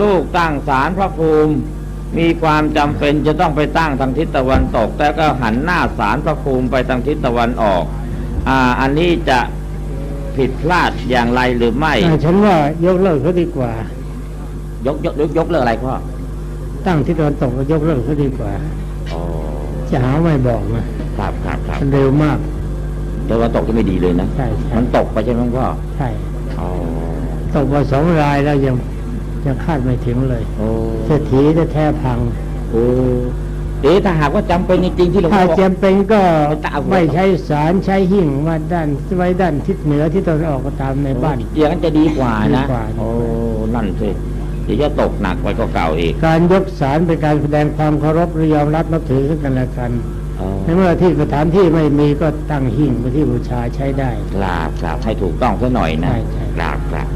ลูกตั้งศาลพระภูมิ มีความจำเป็นจะต้องไปตั้งทางทิศตะวันตก แต่ก็หันหน้าศาลพระภูมิไปทางทิศตะวันออกอ่าอันนี้จะผิดพลาดอย่างไรหรือไม่อ่าฉันว่ายกเลิกเขาดีกว่า ยกยกยกยกเลิกอะไรพ่อตั้งที่ตะวันตกก็ยกเลิกเขาดีกว่าอ๋อจะหาไม่บอกนะครับครับครับมันเร็วมากตะวันตกจะไม่ดีเลยนะใช่ใช่ มันตกไปใช่ไหมพ่อ ใช่อ๋อตกมาสองรายแล้วยัง ยังคาดไม่ถึงเลยโอ้เศรษฐีจะแท้ๆพังโอ้เอ๊ะถ้าหากว่าจำเป็นจริงๆที่หลวงถ้าพ่อบอกจำเป็นก็ไม่ต้องเอาหัวไม่ใช้สารใช้หิ่งว่าด้านไว้ด้านทิศเหนือที่ตะวันออกก็ตามในบ้านอย่างนั้นจะดีกว่านะดีกว่าโอ้นั่นสิเดี๋ยวจะตกหนักไปก็เก่าอีก การยกสารเป็นการแสดงความเคารพหรือยอมรับนับถือซึ่งกันและกันอ๋อในเมื่อที่สถานที่ไม่มีก็ตั้งหิ่งเป็นที่บูชาใช้ได้กราบกราบให้ถูกต้องซะหน่อยนะใช่ใช่กราบกราบ